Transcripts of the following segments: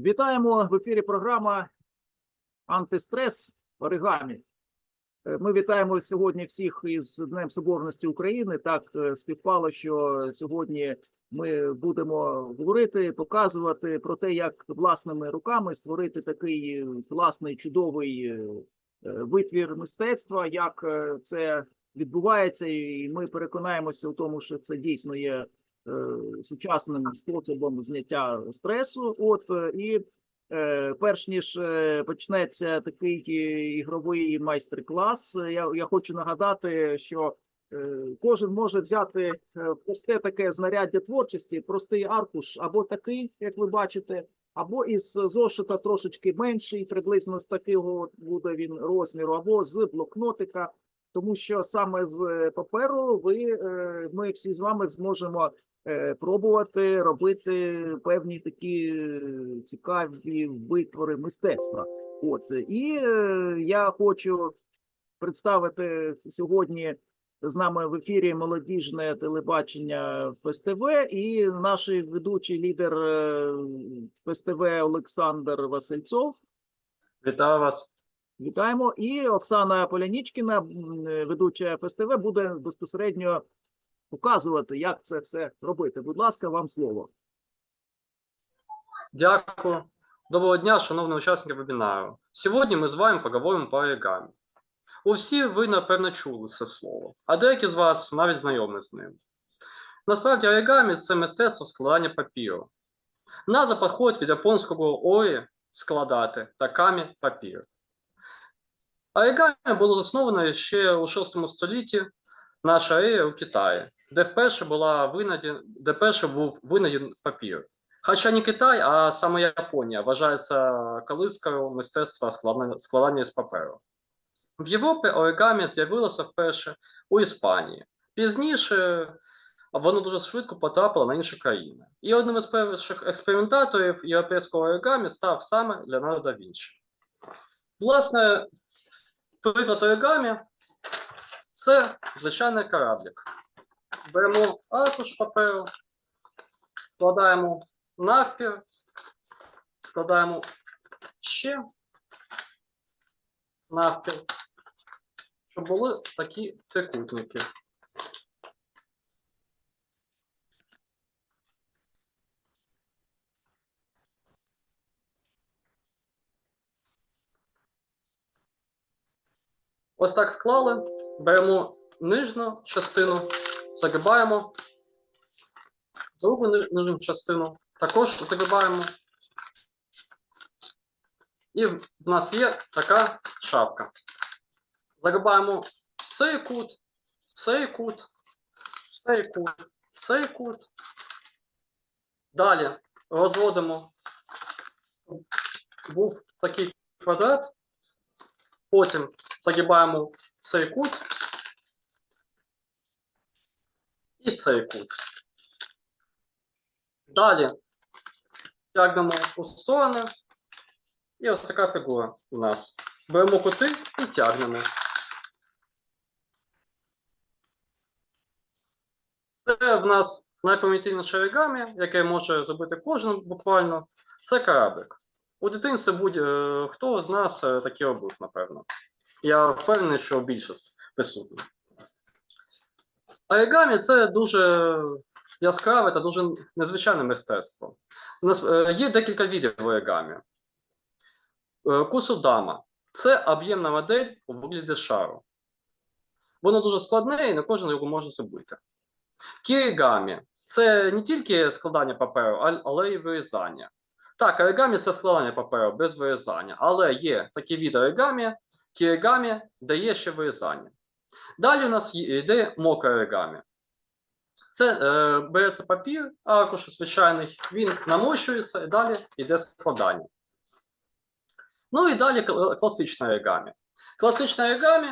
Вітаємо в ефірі програма Антистрес оригамі. Е, Ми вітаємо сьогодні всіх із Днем Соборності України. Так е, співпало, що сьогодні ми будемо говорити, показувати про те, як власними руками створити такий власний чудовий е, витвір мистецтва, як це відбувається, і ми переконаємося у тому, що це дійсно є сучасним способом зняття стресу. От е, і е, перш ніж е, почнеться такий е, ігровий майстер-клас, е, я, я хочу нагадати, що е, кожен може взяти е, просте таке знаряддя творчості, простий аркуш, або такий, як ви бачите, або із зошита трошечки менший, приблизно з такого буде він розміру, або з блокнотика. Тому що саме з е, паперу ви е, ми всі з вами зможемо е, пробувати робити певні такі е, цікаві витвори мистецтва. От і е, я хочу представити сьогодні з нами в ефірі молодіжне телебачення ФСТВ і наш ведучий лідер е, ФСТВ Олександр Васильцов. Вітаю вас. Вітаємо. І Оксана Полянічкіна, е, ведуча ФСТВ, буде безпосередньо показувати, як це все робити. Будь ласка, вам слово. Дякую. Доброго дня, шановні учасники вебінару. Сьогодні ми з вами поговоримо про оригамі. Усі ви, напевно, чули це слово, а деякі з вас навіть знайомі з ним. Насправді, оригамі – це мистецтво складання папіру. Назва походить від японського орі складати та камі папір. Оригамі було засновано ще у 6 столітті нашої ери у Китаї, де вперше була винайден, де перше був винайден папір. Хоча не Китай, а саме Японія вважається колискою мистецтва складання, з паперу. В Європі оригамі з'явилося вперше у Іспанії. Пізніше воно дуже швидко потрапило на інші країни. І одним із перших експериментаторів європейського оригамі став саме Леонардо да Вінчі. Власне, приклад оригамі – це звичайний кораблик. Беремо аркуш паперу, складаємо навпір, складаємо ще навпір, щоб були такі трикутники. Ось так склали, беремо нижню частину, загибаємо, другу ни- нижню частину також загибаємо. І в нас є така шапка. Загибаємо цей кут, цей кут, цей кут, цей кут. Далі розводимо. Був такий квадрат. Потім загибаємо цей кут і цей кут. Далі тягнемо у сторони. І ось така фігура у нас. Беремо кути і тягнемо. Це в нас найпомітніше оригамі, яке може зробити кожен буквально. Це кораблик. У дитинстві будь-хто з нас е, такі робив, напевно. Я впевнений, що більшість присутні. Оригамі це дуже яскраве та дуже незвичайне мистецтво. Е, є декілька видів оригамі. Е, Кусудама це об'ємна модель у вигляді шару. Воно дуже складне і не кожен його може зробити. Кірігамі це не тільки складання паперу, але й вирізання. Так, оригамі це складання паперу без вирізання, але є такі види оригамі, кірігамі, де є ще вирізання. Далі у нас йде мокре оригамі. Це е, береться папір, аркуш звичайний, він намощується і далі йде складання. Ну і далі кл- класичне оригамі. Класичне оригамі,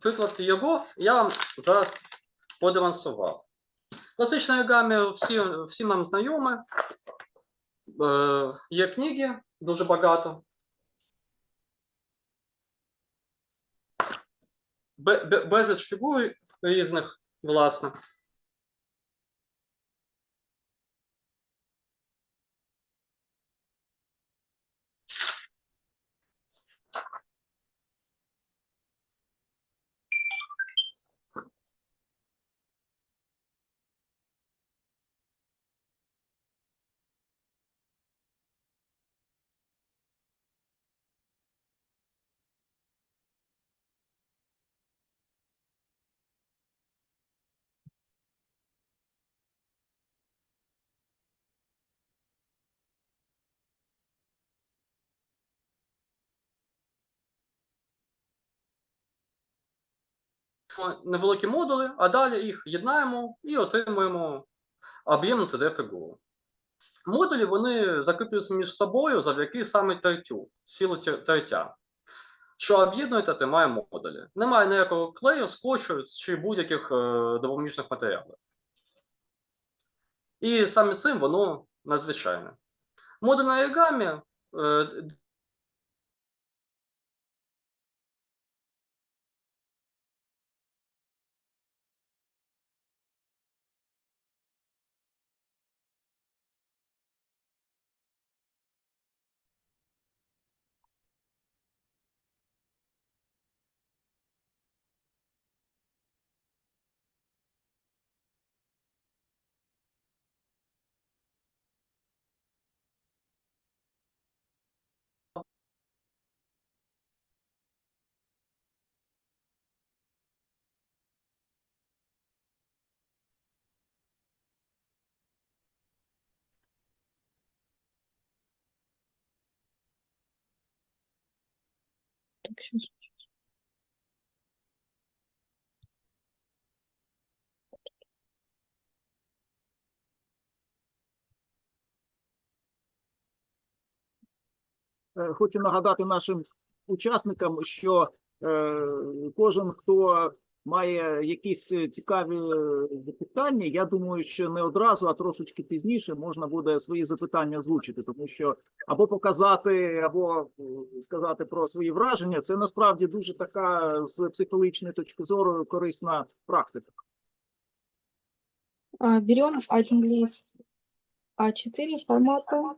приклад його я вам зараз продемонстрував. Класичне оригамі всі, всім нам знайоме. Е, є книги дуже багато. Безліч фігур різних, власне. Невеликі модули, а далі їх єднаємо і отримуємо об'ємну 3D-фігуру. Модулі вони закріплюються між собою завдяки саме тертю, силу тер- тертя, що об'єднує та тримає модулі. Немає ніякого клею, скотчу чи будь-яких е, допоміжних матеріалів. І саме цим воно надзвичайне. Модульне оригамі Так. Е, Хочу нагадати нашим учасникам, що е, кожен, хто має якісь е, цікаві е, запитання, я думаю, що не одразу, а трошечки пізніше можна буде свої запитання озвучити, тому що або показати, або е, сказати про свої враження. Це насправді дуже така з психологічної точки зору корисна практика. Берем лист А4 формата.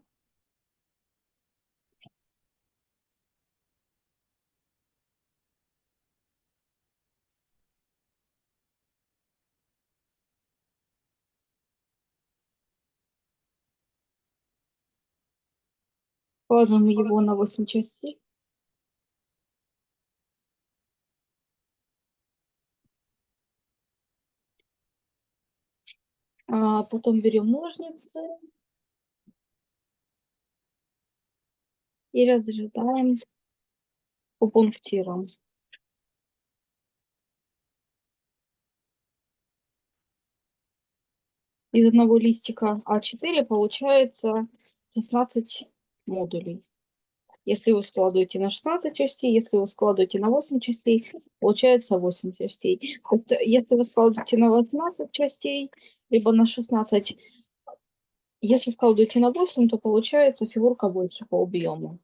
Складываем его на 8 частей. А потом берем ножницы и разрезаем по пунктирам. Из одного листика А4 получается 16 модулей. Если вы складываете на 16 частей, если вы складываете на 8 частей, получается 8 частей. Если вы складываете на 18 частей, либо на 16, если складываете на 8, то получается фигурка больше по объему.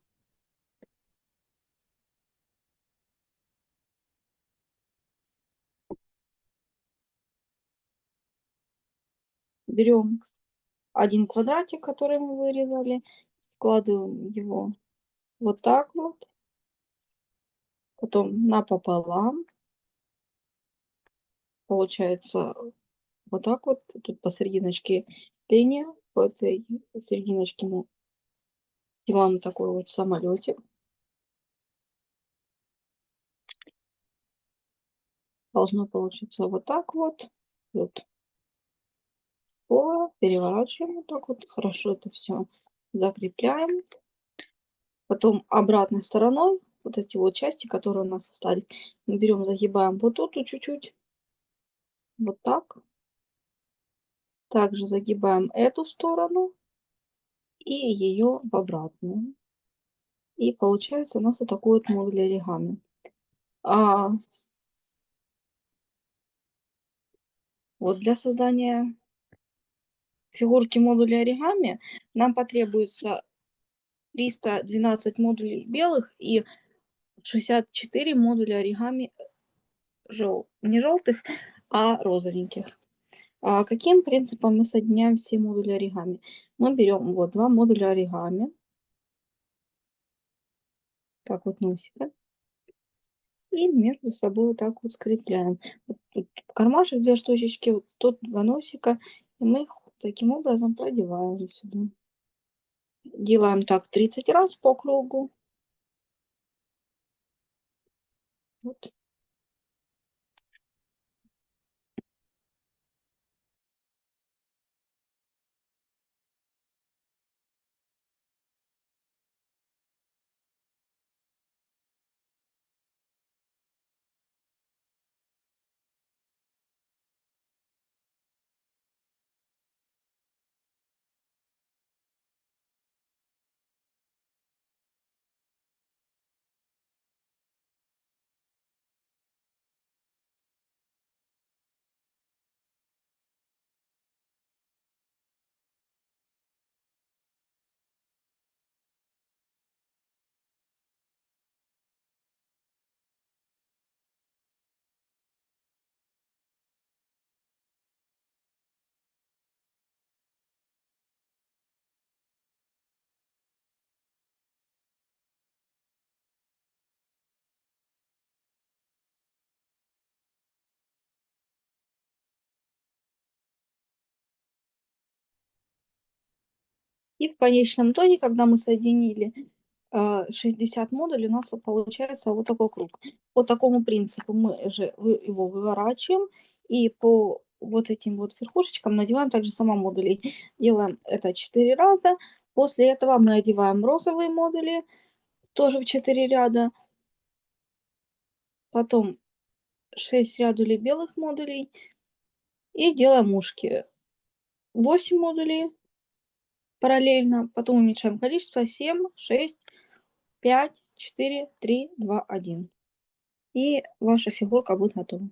Берем один квадратик, который мы вырезали, складываем его вот так вот, потом напополам. Получается вот так вот, тут посерединочке линия, по этой серединочке мы делаем такой вот самолетик. Должно получиться вот так вот, вот. О, переворачиваем вот так вот, хорошо это все закрепляем. Потом обратной стороной вот эти вот части, которые у нас остались, мы берем, загибаем вот тут чуть-чуть, вот так. Также загибаем эту сторону и ее в обратную. И получается у нас вот такой вот модуль оригами. А, вот для создания фигурки модуля оригами нам потребуется 312 модулей белых и 64 модуля оригами жел... не желтых, а розовеньких. А каким принципом мы соединяем все модули оригами? Мы берем вот два модуля оригами. Так вот носика. И между собой вот так вот скрепляем. Вот тут в кармашек две штучечки, вот тут два носика. И мы их таким образом продеваем сюда. Делаем так 30 раз по кругу. Вот. И в конечном итоге, когда мы соединили э, 60 модулей, у нас получается вот такой круг. По такому принципу мы же его выворачиваем и по вот этим вот верхушечкам надеваем также сама модулей. Делаем это 4 раза. После этого мы одеваем розовые модули, тоже в 4 ряда. Потом 6 рядулей белых модулей. И делаем ушки. 8 модулей параллельно. Потом уменьшаем количество. 7, 6, 5, 4, 3, 2, 1. И ваша фигурка будет готова.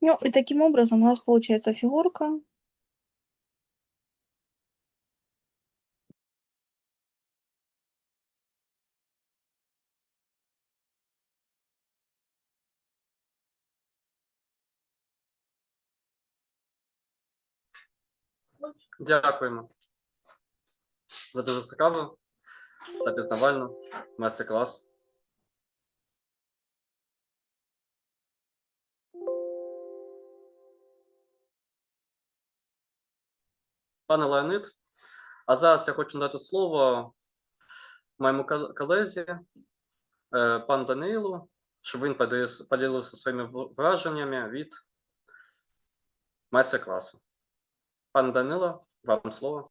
Ну и таким образом у нас получается фигурка. Дякуємо за дуже цікаву та пізнавальну майстер-клас. Пане Леонид, а зараз я хочу надати слово моєму кол- колезі, е, пану Данилу, щоб він поділився своїми враженнями від майстер-класу. Пане Данило, вам слово.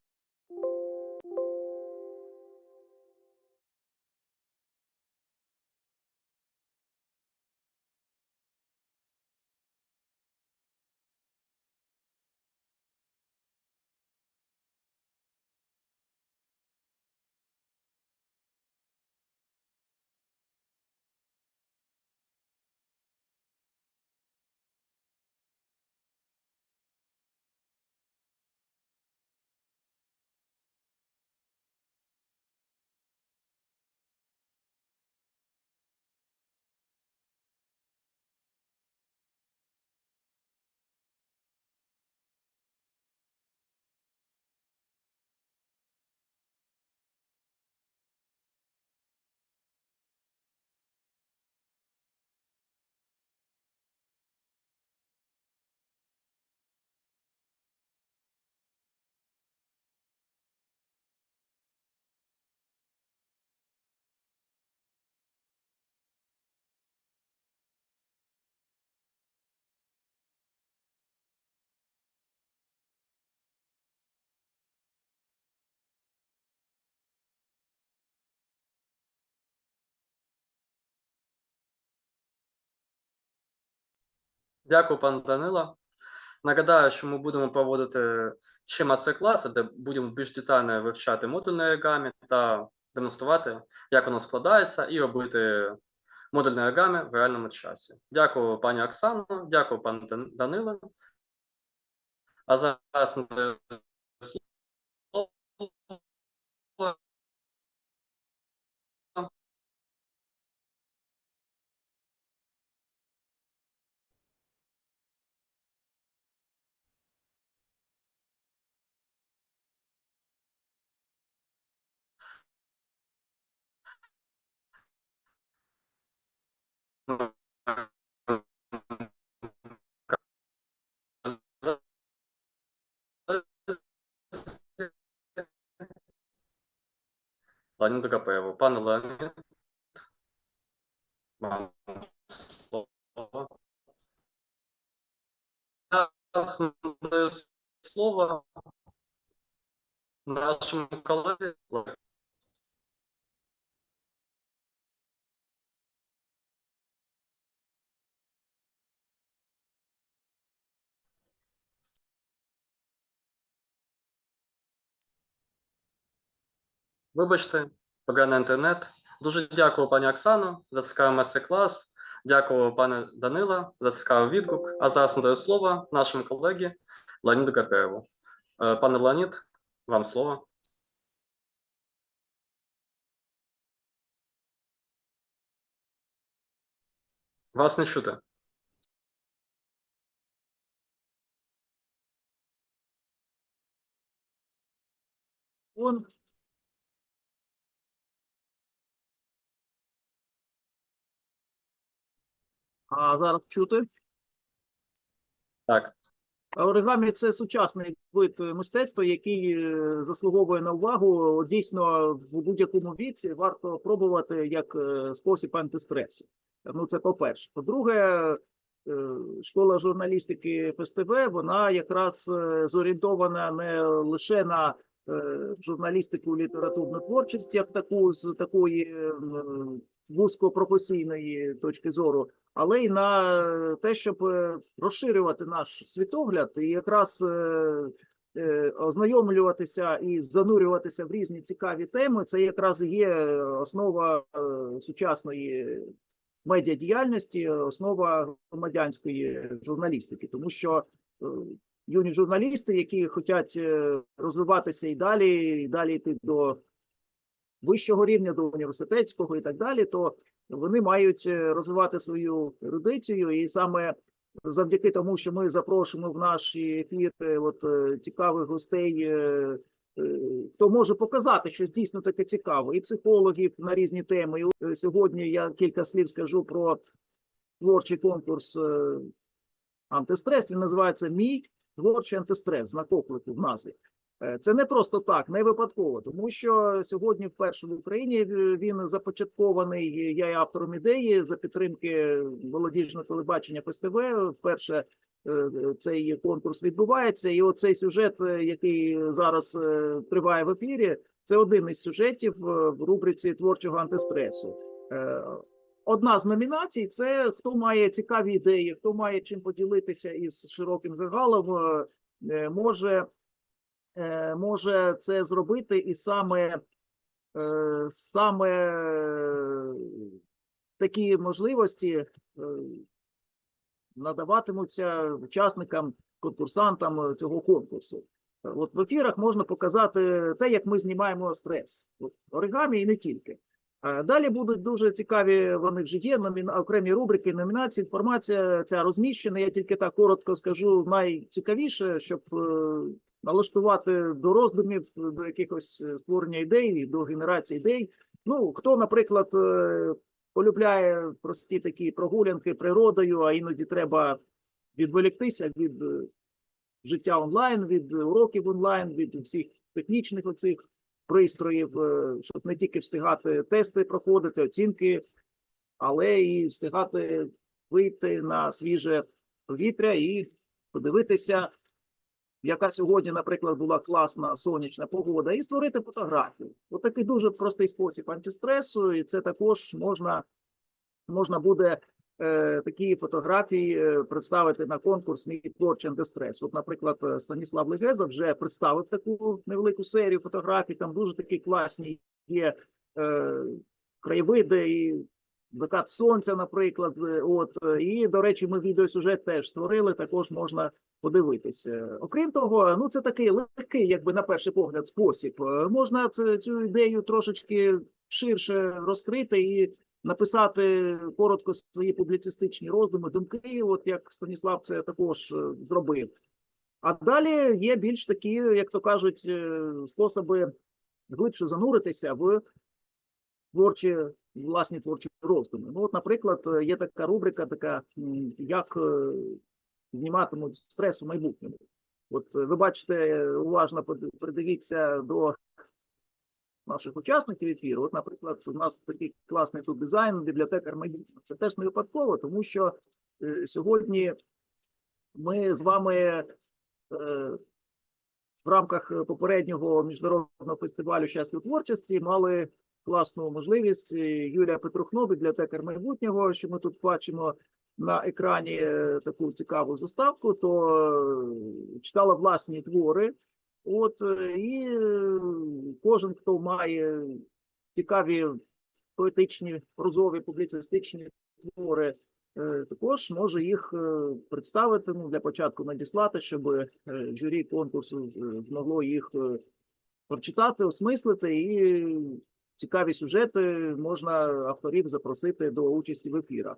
Дякую, пане Данило. Нагадаю, що ми будемо проводити ще мастер-класи, де будемо більш детально вивчати модульне оригамі та демонструвати, як воно складається, і робити модульне оригамі в реальному часі. Дякую, пані Оксано, дякую, пане Данило. А зараз надаю слово Леоніду Гапеєву. Пане Леонід, вам слово. Зараз надаю слово нашому колезі. Вибачте, поганий інтернет. Дуже дякую, пані Оксано, за цікавий майстер-клас. Дякую, пане Данила, за цікавий відгук. А зараз надаю слово нашому колегі Леоніду Гапеєву. Е, Пане Леонід, вам слово. Вас не чути. Он А зараз чути? Так. Оригамі це сучасний вид мистецтва, який е, заслуговує на увагу. Дійсно, в будь-якому віці варто пробувати як е, спосіб антистресу. Ну, це по-перше. По-друге, е, школа журналістики ФСТВ, вона якраз зорієнтована не лише на журналістику літературну творчість, як таку з такої е, вузькопрофесійної точки зору, але й на те, щоб е, розширювати наш світогляд і якраз е, е, ознайомлюватися і занурюватися в різні цікаві теми. Це якраз є основа е, сучасної медіадіяльності, основа громадянської журналістики, тому що е, юні журналісти, які хочуть е, розвиватися і далі, і далі йти до вищого рівня, до університетського і так далі, то вони мають е, розвивати свою ерудицію, і саме завдяки тому, що ми запрошуємо в наші ефіри от е, цікавих гостей, хто може показати, що дійсно таке цікаво, і психологів на різні теми. І сьогодні я кілька слів скажу про творчий конкурс антистрес. Він називається Мій творчий антистрес, знак в назві. Е, Це не просто так, не випадково, тому що сьогодні вперше в Україні е, він започаткований. Я є автором ідеї за підтримки молодіжного телебачення ФСТВ. Вперше е, цей конкурс відбувається, і оцей сюжет, е, який зараз е, триває в ефірі, це один із сюжетів е, в рубриці творчого антистресу. Одна з номінацій це хто має цікаві ідеї, хто має чим поділитися із широким загалом, е, може е, може це зробити, і саме, е, саме такі можливості надаватимуться учасникам, конкурсантам цього конкурсу. От в ефірах можна показати те, як ми знімаємо стрес. От, оригамі і не тільки. Е, Далі будуть дуже цікаві, вони вже є, номіна... окремі рубрики, номінації, інформація ця розміщена. Я тільки так коротко скажу найцікавіше, щоб е, налаштувати до роздумів, до якихось е, створення ідей, до генерації ідей. Ну, хто, наприклад, полюбляє прості такі прогулянки природою, а іноді треба відволіктися від життя онлайн, від уроків онлайн, від всіх технічних оцих пристроїв, е, щоб не тільки встигати тести проходити, оцінки, але і встигати вийти на свіже повітря і подивитися, яка сьогодні, наприклад, була класна сонячна погода, і створити фотографію. Ось такий дуже простий спосіб антистресу, і це також можна, можна буде такі фотографії е, представити на конкурс «Мій творчий антистрес». От, наприклад, е, Станіслав Легеза вже представив таку невелику серію фотографій. Там дуже такі класні є е, краєвиди і закат сонця, наприклад. е, От е, і до речі, ми відеосюжет теж створили. Також можна подивитися. Окрім того, ну це такий легкий, якби на перший погляд, спосіб. Е, Можна цю ідею трошечки ширше розкрити і написати коротко свої публіцистичні роздуми, думки, от як Станіслав це також е, зробив. А далі є більш такі, як то кажуть, е, способи глибше зануритися в творчі, власні творчі роздуми. Ну, от, наприклад, є така рубрика, така як е, зніматимуть стрес у майбутньому. От ви бачите, уважно придивіться до наших учасників ефіру. От, наприклад, у нас такий класний тут дизайн, бібліотекар майбутнього. Це теж не випадково, тому що е, сьогодні ми з вами е, в рамках попереднього міжнародного фестивалю щастя творчості мали класну можливість. Е, Юлія Петрухно, бібліотекар майбутнього, що ми тут бачимо на екрані е, таку цікаву заставку, то е, читала власні твори. От е, і е, кожен, хто має цікаві поетичні, прозові, публіцистичні твори, е, також може їх представити. Ну, для початку надіслати, щоб журі конкурсу змогло їх прочитати, осмислити, і цікаві сюжети можна авторів запросити до участі в ефірах.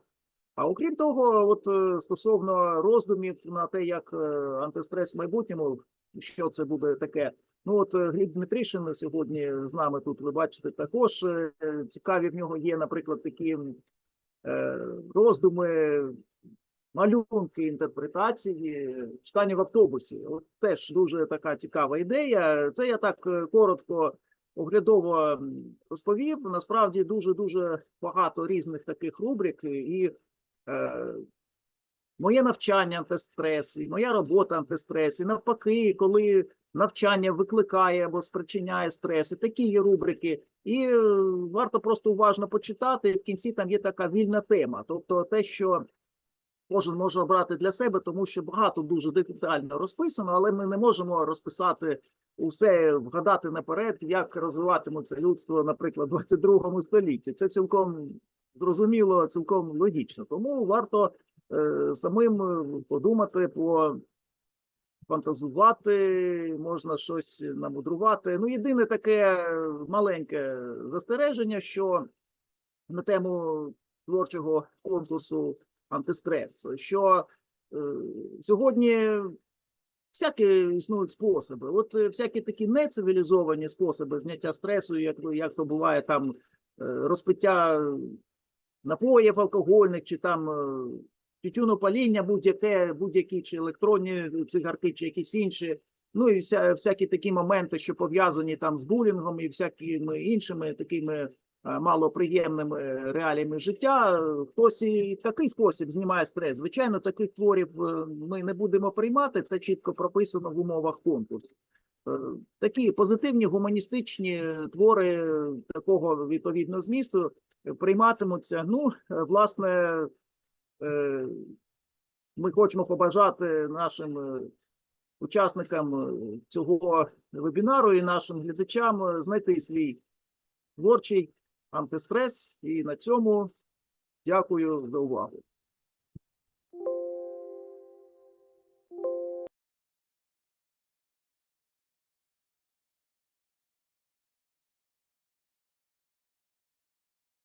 А окрім того, от е, стосовно роздумів на те, як е, антистрес в майбутньому, що це буде таке. Ну от е, Гліб Дмитришин сьогодні з нами тут, ви бачите, також цікаві в нього є, наприклад, такі роздуми, малюнки, інтерпретації, читання в автобусі. От теж дуже така цікава ідея. Це я так коротко оглядово розповів. Насправді дуже дуже багато різних таких рубрик і моє навчання антистрес, і моя робота антистрес, і навпаки, коли навчання викликає або спричиняє стрес, і такі є рубрики. І е, варто просто уважно почитати. В кінці там є така вільна тема, тобто те, що кожен може обрати для себе, тому що багато дуже детально розписано, але ми не можемо розписати усе, вгадати наперед, як розвиватиметься людство, наприклад, в 22 столітті. Це цілком зрозуміло, цілком логічно. Тому варто е, самим е, подумати, фантазувати, можна щось намудрувати. Ну, єдине таке маленьке застереження, що на тему творчого конкурсу антистрес, що е, сьогодні всякі існують способи. От е, всякі такі нецивілізовані способи зняття стресу, як, як то буває там розпиття напоїв алкогольних чи там е, тютюнопаління, будь-яке, будь-які чи електронні цигарки, чи якісь інші. Ну і вся, всякі такі моменти, що пов'язані там з булінгом і всякими іншими такими е, малоприємними реаліями життя. Е, Хтось і такий спосіб знімає стрес. Звичайно, таких творів е, ми не будемо приймати. Це чітко прописано в умовах конкурсу. Е, Такі позитивні гуманістичні твори такого відповідного змісту е, прийматимуться. Ну, е, власне, е, ми хочемо побажати нашим е, учасникам цього вебінару і нашим глядачам знайти свій творчий антистрес. І на цьому дякую за увагу.